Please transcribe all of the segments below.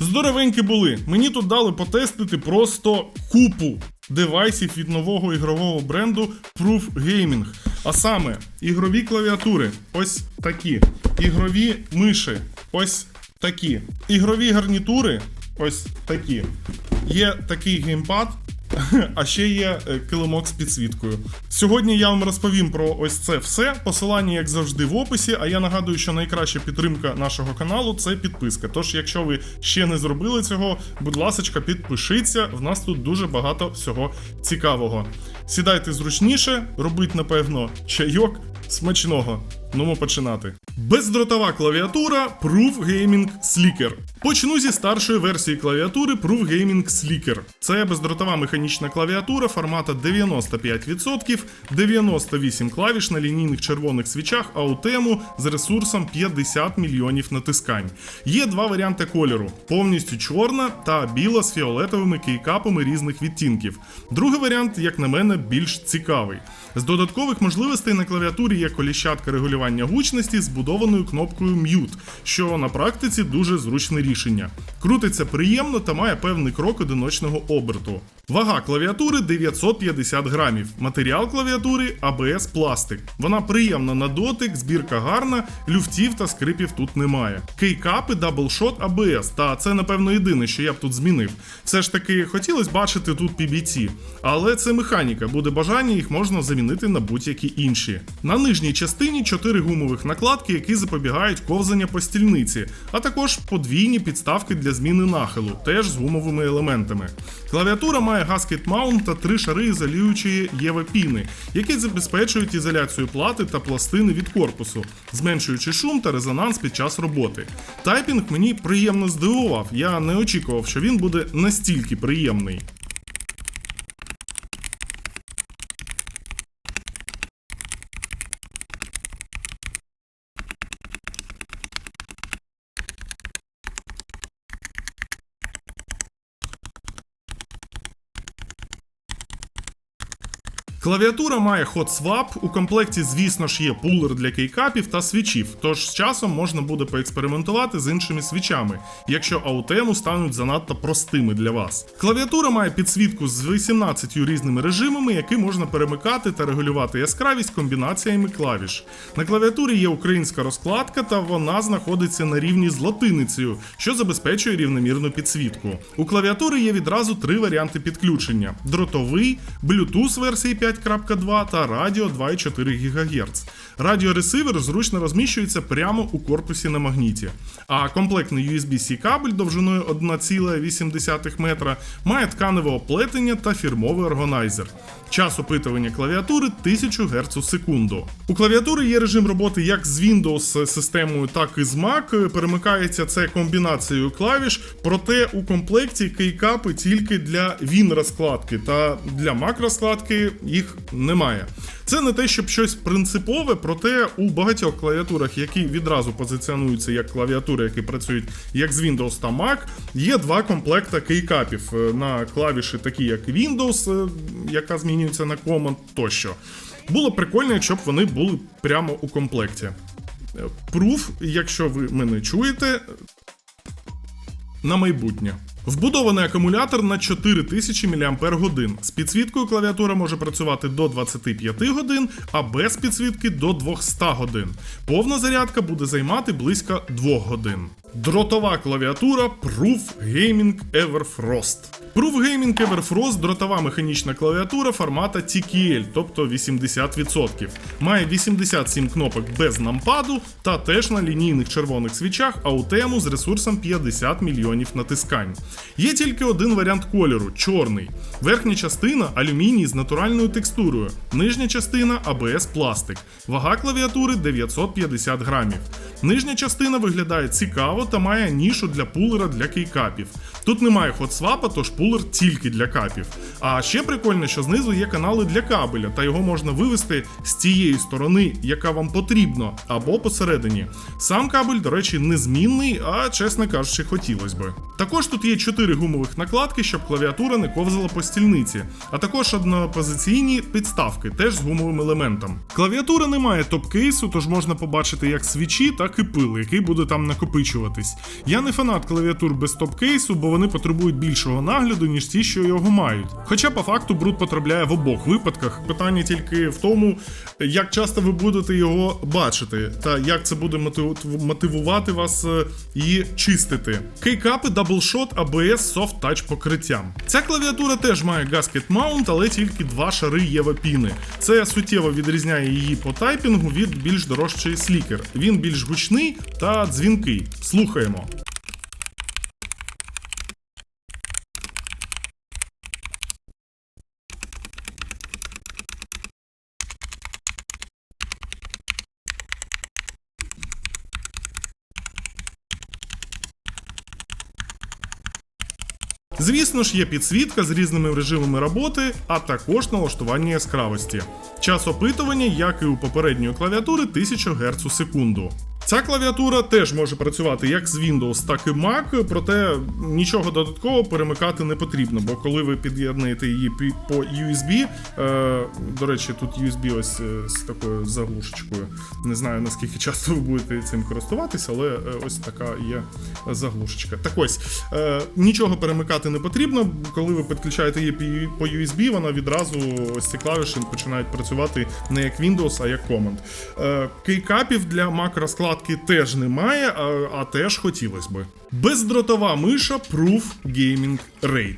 Здоровенькі були. Мені тут дали потестити просто купу девайсів від нового ігрового бренду Proof Gaming. А саме ігрові клавіатури, ось такі, ігрові миші, ось такі, ігрові гарнітури, ось такі. Є такий геймпад, а ще є е, килимок з підсвіткою. Сьогодні я вам розповім про ось це все. Посилання, як завжди, в описі. А я нагадую, що найкраща підтримка нашого каналу це підписка. Тож, якщо ви ще не зробили цього, будь ласка, підпишіться. В нас тут дуже багато всього цікавого. Сідайте зручніше, робіть, напевно, чайок. Смачного. Ну, починати. Бездротова клавіатура Proof Gaming Slicker. Почну зі старшої версії клавіатури Proof Gaming Slicker. Це бездротова механічна клавіатура формата 95%, 98 клавіш на лінійних червоних свічах аутему з ресурсом 50 мільйонів натискань. Є два варіанти кольору: повністю чорна та біла з фіолетовими кейкапами різних відтінків. Другий варіант, як на мене, більш цікавий. З додаткових можливостей на клавіатурі є коліщатка регулювання гучності з будованою кнопкою Mute, що на практиці дуже зручне рішення. Крутиться приємно та має певний крок одиночного оберту. Вага клавіатури 950 грамів. Матеріал клавіатури ABS пластик. Вона приємна на дотик, збірка гарна, люфтів та скрипів тут немає. Кейкапи даблшот ABS, та це напевно єдине, що я б тут змінив. Все ж таки хотілося бачити тут PBT, але це механіка, буде бажання, їх можна замінити на будь-які інші. На нижній частині 4 гумових накладки, які запобігають ковзання по стільниці, а також подвійні підставки для зміни нахилу, теж з гумовими елементами. Клавіатура має гаскет маунт та три шари ізолюючої ЄВ-піни, які забезпечують ізоляцію плати та пластини від корпусу, зменшуючи шум та резонанс під час роботи. Тайпінг мені приємно здивував, я не очікував, що він буде настільки приємний. Клавіатура має swap, у комплекті, звісно ж, є пулер для кейкапів та свічів, тож з часом можна буде поекспериментувати з іншими свічами, якщо аутему стануть занадто простими для вас. Клавіатура має підсвітку з 18 різними режимами, які можна перемикати та регулювати яскравість комбінаціями клавіш. На клавіатурі є українська розкладка, та вона знаходиться на рівні з латиницею, що забезпечує рівномірну підсвітку. У клавіатури є відразу три варіанти підключення: дротовий, Bluetooth версії 5.2 та радіо 2,4 ГГц. Радіоресивер зручно розміщується прямо у корпусі на магніті. А комплектний USB-C кабель довжиною 1,8 метра має тканеве оплетення та фірмовий органайзер. Час опитування клавіатури 1000 Гц у секунду. У клавіатури є режим роботи як з Windows системою, так і з Mac. Перемикається це комбінацією клавіш, проте у комплекті кейкапи тільки для Win розкладки, та для Mac розкладки їх немає. Це не те, щоб щось принципове, проте у багатьох клавіатурах, які відразу позиціонуються як клавіатури, які працюють як з Windows та Mac, є два комплекта кейкапів е, на клавіші, такі як Windows, е, яка змінюється на Command тощо. Було прикольно, якщо б вони були прямо у комплекті. Е, Proof, якщо ви мене чуєте, на майбутнє. Вбудований акумулятор на 4000 мАч. З підсвіткою клавіатура може працювати до 25 годин, а без підсвітки до 200 годин. Повна зарядка буде займати близько 2 годин. Дротова клавіатура Proof Gaming Everfrost. Proof Gaming Everfrost дротова механічна клавіатура формата TKL, тобто 80%. Має 87 кнопок без нампаду та теж на лінійних червоних свічах аутему з ресурсом 50 мільйонів натискань. Є тільки один варіант кольору чорний. Верхня частина алюміній з натуральною текстурою, нижня частина ABS пластик. Вага клавіатури 950 грамів. Нижня частина виглядає цікаво та має нішу для пулера для кейкапів. Тут немає хотсвапа, тож пулер тільки для капів. А ще прикольно, що знизу є канали для кабеля, та його можна вивести з тієї сторони, яка вам потрібно, або посередині. Сам кабель, до речі, незмінний, а чесно кажучи, хотілося би. Також тут є чотири гумових накладки, щоб клавіатура не ковзала по стільниці, а також однопозиційні підставки, теж з гумовим елементом. Клавіатура не має топ-кейсу, тож можна побачити як свічі, так і пил, який буде там накопичуватись. Я не фанат клавіатур без топ-кейсу, бо вони потребують більшого нагляду, ніж ті, що його мають. Хоча по факту бруд потрапляє в обох випадках. Питання тільки в тому, як часто ви будете його бачити, та як це буде мотивувати вас е, її чистити. Кейкапи Double Shot ABS Soft Touch покриттям. Ця клавіатура теж має Gasket Mount, але тільки два шари Єва піни. Це суттєво відрізняє її по тайпінгу від більш дорожчої слікер. Він більш гучний та дзвінкий. Слухаємо. Звісно ж, є підсвітка з різними режимами роботи, а також налаштування яскравості. Час опитування, як і у попередньої клавіатури, 1000 Гц у секунду. Ця клавіатура теж може працювати як з Windows, так і Mac, проте нічого додатково перемикати не потрібно, бо коли ви під'єднуєте її по USB, е, до речі, тут USB ось е, з такою заглушечкою. Не знаю наскільки часто ви будете цим користуватися, але е, ось така є заглушечка. Так ось нічого перемикати не потрібно. Коли ви підключаєте її по USB, вона відразу ось ці клавіші починають працювати не як Windows, а як Command. Е, Кейкапів для Mac розкладки теж немає, а, а теж хотілося би. Бездротова миша Proof Gaming Raid.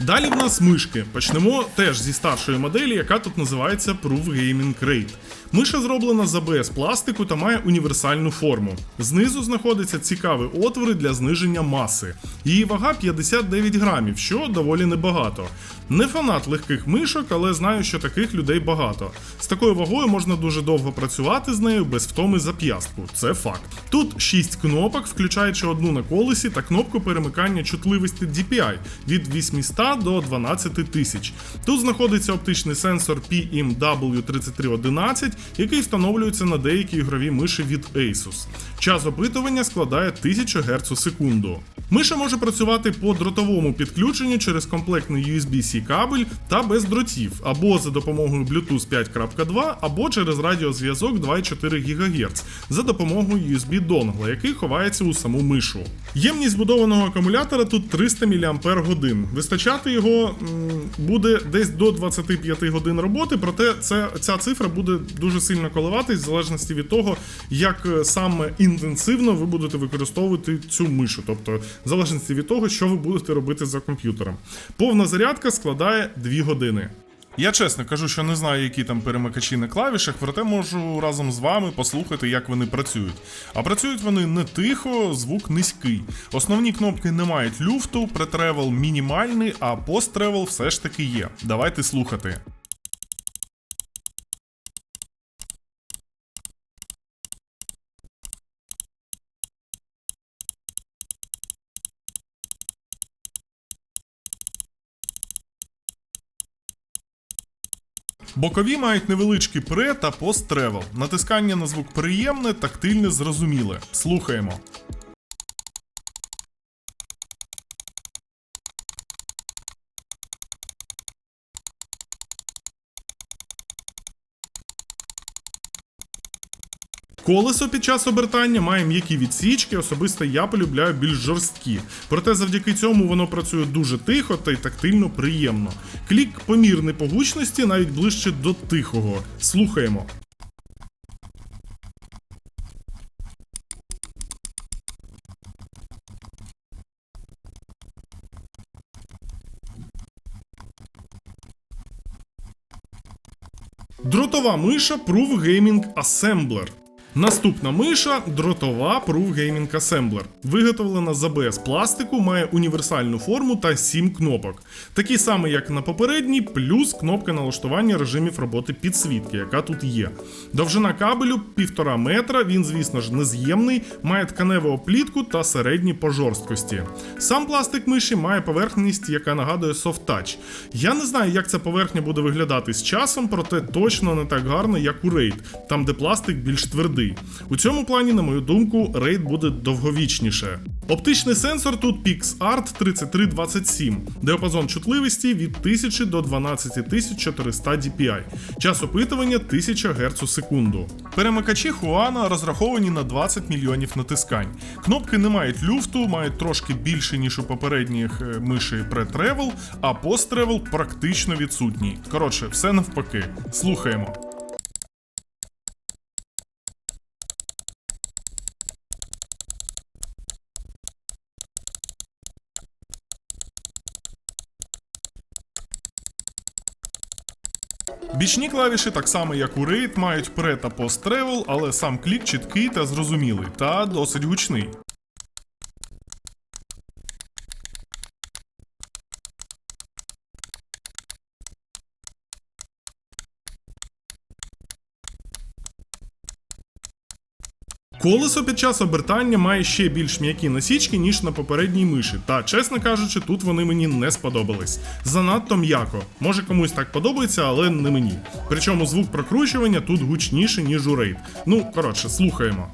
Далі в нас мишки. Почнемо теж зі старшої моделі, яка тут називається Proof Gaming Rate. Миша зроблена з ABS пластику та має універсальну форму. Знизу знаходяться цікаві отвори для зниження маси. Її вага 59 грамів, що доволі небагато. Не фанат легких мишок, але знаю, що таких людей багато. З такою вагою можна дуже довго працювати з нею без втоми зап'ястку. Це факт. Тут 6 кнопок, включаючи одну на колесі та кнопку перемикання чутливості DPI від 800 до 12 тисяч. Тут знаходиться оптичний сенсор PMW3311, який встановлюється на деякі ігрові миші від Asus. Час опитування складає 1000 Гц у секунду. Миша може працювати по дротовому підключенню через комплектний USB-C кабель та без дротів, або за допомогою Bluetooth 5.2, або через радіозв'язок 2,4 ГГц за допомогою USB донгла, який ховається у саму мишу. Ємність будованого акумулятора тут 300 мАч. Вистачати його буде десь до 25 годин роботи, проте це, ця цифра буде дуже сильно коливатись в залежності від того, як е, саме інтенсивно ви будете використовувати цю мишу, тобто в залежності від того, що ви будете робити за комп'ютером. Повна зарядка складає 2 години. Я чесно кажу, що не знаю, які там перемикачі на клавішах, проте можу разом з вами послухати, як вони працюють. А працюють вони не тихо, звук низький. Основні кнопки не мають люфту, претревел мінімальний, а посттревел все ж таки є. Давайте слухати. Бокові мають невеличкі пре та пост-тревел. Натискання на звук приємне, тактильне, зрозуміле. Слухаємо. Колесо під час обертання має м'які відсічки, особисто я полюбляю більш жорсткі. Проте завдяки цьому воно працює дуже тихо та й тактильно приємно. Клік помірний по гучності навіть ближче до тихого. Слухаємо. Дротова миша Proof Gaming Assembler. Наступна миша дротова Proof Gaming Assembler. Виготовлена з ABS пластику, має універсальну форму та 7 кнопок. Такі самі, як на попередній, плюс кнопка налаштування режимів роботи підсвітки, яка тут є. Довжина кабелю 1,5 метра, він, звісно ж, нез'ємний, має тканеву оплітку та середні по жорсткості. Сам пластик миші має поверхність, яка нагадує Soft Touch. Я не знаю, як ця поверхня буде виглядати з часом, проте точно не так гарно, як у Raid, там де пластик більш твердий. Молодий. У цьому плані, на мою думку, рейд буде довговічніше. Оптичний сенсор тут PixArt 3327, діапазон чутливості від 1000 до 12400 dpi, час опитування 1000 Гц у секунду. Перемикачі Хуана розраховані на 20 мільйонів натискань. Кнопки не мають люфту, мають трошки більше, ніж у попередніх е, миші pre-travel, а post-travel практично відсутній. Коротше, все навпаки. Слухаємо. Бічні клавіші, так само як у Raid, мають пре та пост-тревел, але сам клік чіткий та зрозумілий, та досить гучний. Колесо під час обертання має ще більш м'які насічки, ніж на попередній миші. Та, чесно кажучи, тут вони мені не сподобались. Занадто м'яко. Може комусь так подобається, але не мені. Причому звук прокручування тут гучніший, ніж у рейд. Ну, коротше, слухаємо.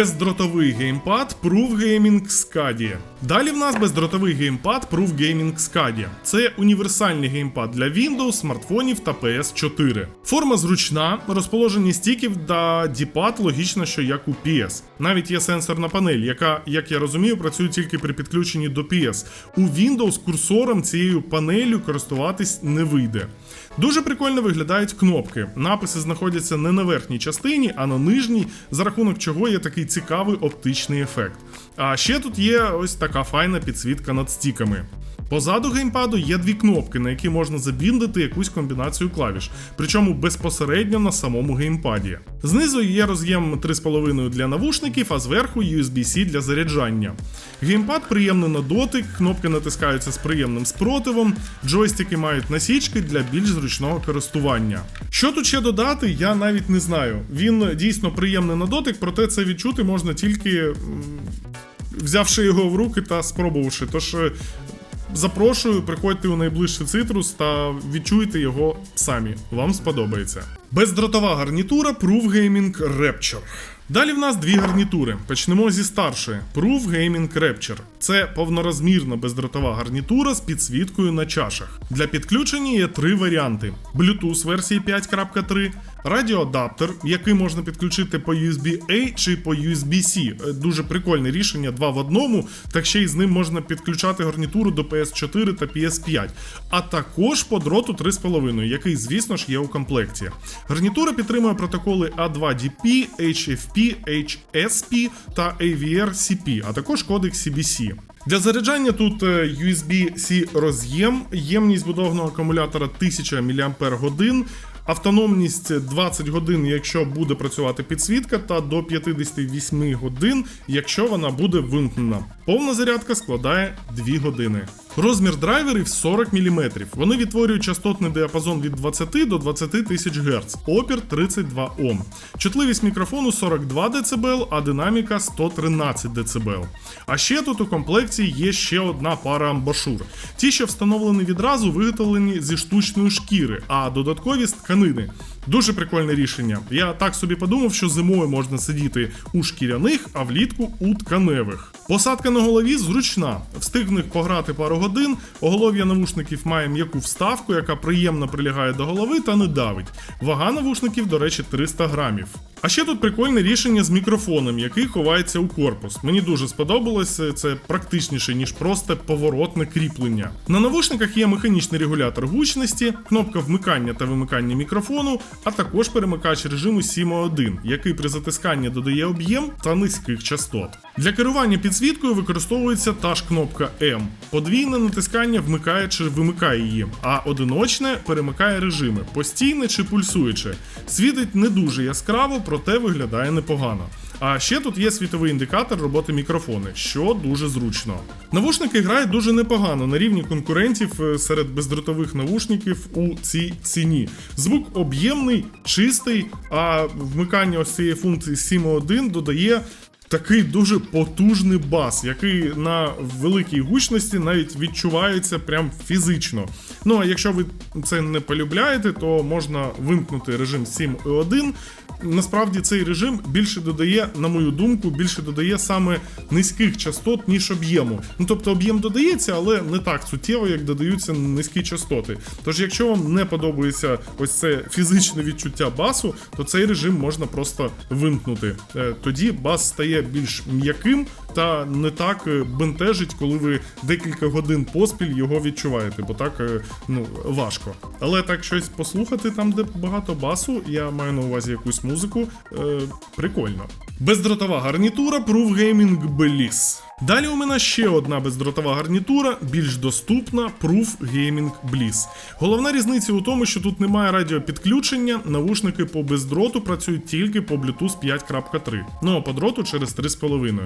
Бездротовий геймпад Proof Gaming Scadia. Далі в нас бездротовий геймпад Proof Gaming Scadia. Це універсальний геймпад для Windows, смартфонів та PS4. Форма зручна, розположені стіків та діпад логічно, що як у PS. Навіть є сенсорна панель, яка, як я розумію, працює тільки при підключенні до PS. У Windows курсором цією панелью користуватись не вийде. Дуже прикольно виглядають кнопки. Написи знаходяться не на верхній частині, а на нижній, за рахунок чого є такий цікавий оптичний ефект. А ще тут є ось така файна підсвітка над стіками. Позаду геймпаду є дві кнопки, на які можна забіндити якусь комбінацію клавіш, причому безпосередньо на самому геймпаді. Знизу є роз'єм 3,5 для навушників, а зверху USB-C для заряджання. Геймпад приємний на дотик, кнопки натискаються з приємним спротивом, джойстики мають насічки для більш зручного користування. Що тут ще додати, я навіть не знаю. Він дійсно приємний на дотик, проте це відчути можна тільки взявши його в руки та спробувавши. Тож Запрошую, приходьте у найближчий цитрус та відчуйте його самі. Вам сподобається. Бездротова гарнітура Proof Gaming Rapture. Далі в нас дві гарнітури. Почнемо зі старшої Proof Gaming Rapture. Це повнорозмірна бездротова гарнітура з підсвіткою на чашах. Для підключення є три варіанти: Bluetooth версії 5.3, радіоадаптер, який можна підключити по USB-A чи по USB-C. Е, Дуже прикольне рішення, два в одному, так ще й з ним можна підключати гарнітуру до PS4 та PS5, а також по дроту 3,5, який, звісно ж, є у комплекті. Гарнітура підтримує протоколи A2DP, HFP, HSP та AVR-CP, а також кодек CBC. Для заряджання тут е, USB-C роз'єм, ємність будовного акумулятора 1000 мАч, автономність 20 годин, якщо буде працювати підсвітка, та до 58 годин, якщо вона буде вимкнена. Повна зарядка складає 2 години. Розмір драйверів 40 мм. Вони відтворюють частотний діапазон від 20 до 20 тисяч Гц, опір 32 Ом. Чутливість мікрофону 42 дБ, а динаміка 113 дБ. А ще тут у комплекті є ще одна пара амбашур. Ті, що встановлені відразу, виготовлені зі штучної шкіри, а додаткові з тканини. Дуже прикольне рішення. Я так собі подумав, що зимою можна сидіти у шкіряних, а влітку у тканевих. Посадка на голові зручна. Встигне пограти пару годин. Оголов'я навушників має м'яку вставку, яка приємно прилягає до голови та не давить. Вага навушників, до речі, 300 грамів. А ще тут прикольне рішення з мікрофоном, який ховається у корпус. Мені дуже сподобалось, це практичніше, ніж просто поворотне кріплення. На навушниках є механічний регулятор гучності, кнопка вмикання та вимикання мікрофону, а також перемикач режиму Simo 1, який при затисканні додає об'єм та низьких частот. Для керування підсвіткою використовується та ж кнопка M. Подвійне натискання вмикає чи вимикає її, а одиночне перемикає режими постійне чи пульсуюче. Світить не дуже яскраво, проте виглядає непогано. А ще тут є світовий індикатор роботи мікрофони, що дуже зручно. Навушники грають дуже непогано на рівні конкурентів е, серед бездротових навушників у цій ціні. Звук об'ємний, чистий, а вмикання ось цієї функції Simo 1 додає такий дуже потужний бас, який на великій гучності навіть відчувається прям фізично. Ну а якщо ви це не полюбляєте, то можна вимкнути режим 7.1. Насправді цей режим більше додає, на мою думку, більше додає саме низьких частот, ніж об'єму. Ну тобто об'єм додається, але не так суттєво, як додаються низькі частоти. Тож, якщо вам не подобається ось це фізичне відчуття басу, то цей режим можна просто вимкнути. Е, Тоді бас стає більш м'яким та не так е, бентежить, коли ви декілька годин поспіль його відчуваєте, бо так е, ну важко. Але так щось послухати там, де багато басу, я маю на увазі якусь музику, е, прикольно. Бездротова гарнітура Proof Gaming Bliss. Далі у мене ще одна бездротова гарнітура, більш доступна Proof Gaming Bliss. Головна різниця у тому, що тут немає радіопідключення, навушники по бездроту працюють тільки по Bluetooth 5.3, ну а по дроту через 3,5.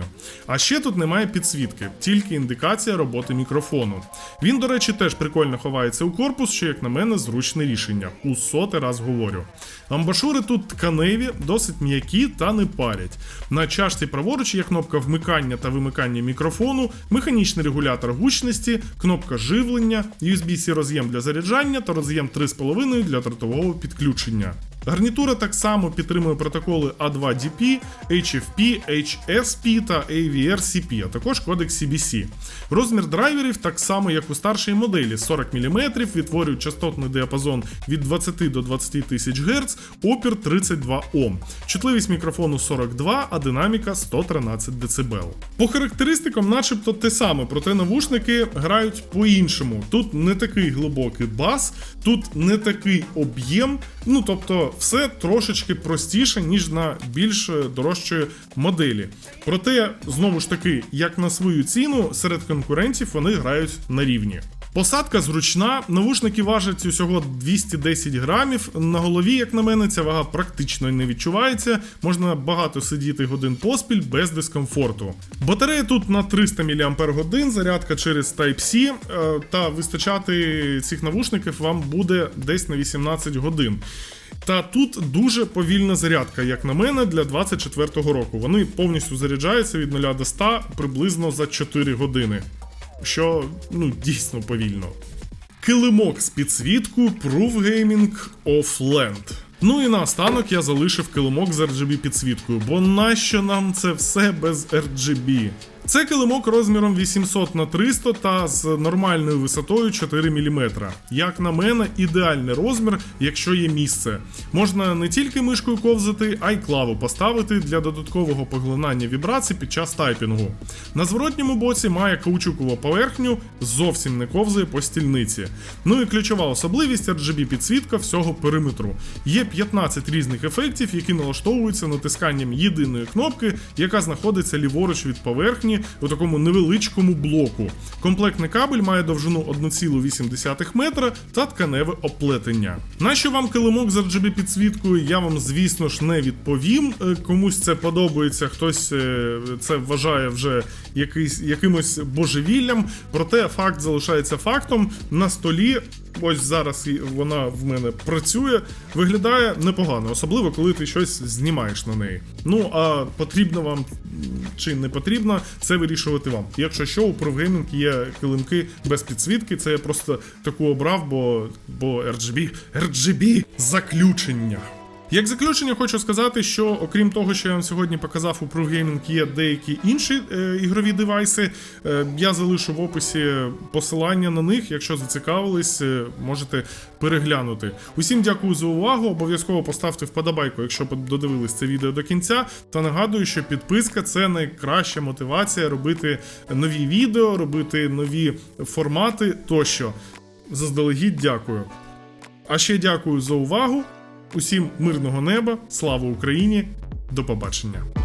А ще тут немає підсвітки, тільки індикація роботи мікрофону. Він, до речі, теж прикольно ховається у корпус, що, як на мене, зручне рішення. У сотий раз говорю. Амбашури тут тканеві, досить м'які та не парять. На чашці праворуч є кнопка вмикання та вимикання мікрофону, механічний регулятор гучності, кнопка живлення, USB-C роз'єм для заряджання та роз'єм 3,5 для дротового підключення. Гарнітура так само підтримує протоколи A2DP, HFP, HSP та AVR-CP, а також кодек CBC. Розмір драйверів так само, як у старшій моделі 40 мм, відтворюють частотний діапазон від 20 до 20 тисяч Гц, опір 32 Ом, чутливість мікрофону 42, а динаміка 113 дБ. По характеристикам, начебто те саме, проте навушники грають по-іншому. Тут не такий глибокий бас, тут не такий об'єм. Ну тобто, все трошечки простіше, ніж на більш дорожчої моделі. Проте, знову ж таки, як на свою ціну, серед конкурентів вони грають на рівні. Посадка зручна, навушники важать усього 210 грамів. На голові, як на мене, ця вага практично не відчувається. Можна багато сидіти годин поспіль без дискомфорту. Батарея тут на 300 мАч, зарядка через Type-C, е, та вистачати цих навушників вам буде десь на 18 годин. Та тут дуже повільна зарядка, як на мене, для 24-го року. Вони повністю заряджаються від 0 до 100 приблизно за 4 години. Що ну дійсно повільно. Килимок з підсвітку Proof Gaming Offland. Ну і наостанок я залишив килимок з RGB підсвіткою, бо нащо нам це все без RGB? Це килимок розміром 800 на 300 та з нормальною висотою 4 мм. Як на мене, ідеальний розмір, якщо є місце. Можна не тільки мишкою ковзати, а й клаву поставити для додаткового поглинання вібрацій під час тайпінгу. На зворотньому боці має каучукову поверхню, зовсім не ковзає по стільниці. Ну і ключова особливість RGB підсвітка всього периметру. Є 15 різних ефектів, які налаштовуються натисканням єдиної кнопки, яка знаходиться ліворуч від поверхні у такому невеличкому блоку. Комплектний кабель має довжину 1,8 метра та тканеве оплетення. Нащо вам килимок з RGB підсвіткою? Я вам, звісно ж, не відповім. Е, Комусь це подобається, хтось е, це вважає вже якийсь, якимось божевіллям. Проте факт залишається фактом. На столі, ось зараз вона в мене працює, виглядає непогано, особливо коли ти щось знімаєш на неї. Ну а потрібно вам чи не потрібно, це вирішувати вам. Якщо що, у ProGaming є килимки без підсвітки, це я просто таку обрав, бо, бо RGB, RGB заключення. Як заключення хочу сказати, що окрім того, що я вам сьогодні показав у Proof Gaming, є деякі інші е, ігрові девайси. Е, я залишу в описі посилання на них. Якщо зацікавились, е, можете переглянути. Усім дякую за увагу. Обов'язково поставте вподобайку, якщо додивились це відео до кінця. Та нагадую, що підписка це найкраща мотивація робити нові відео, робити нові формати тощо. Заздалегідь дякую. А ще дякую за увагу. Усім мирного неба, слава Україні, до побачення.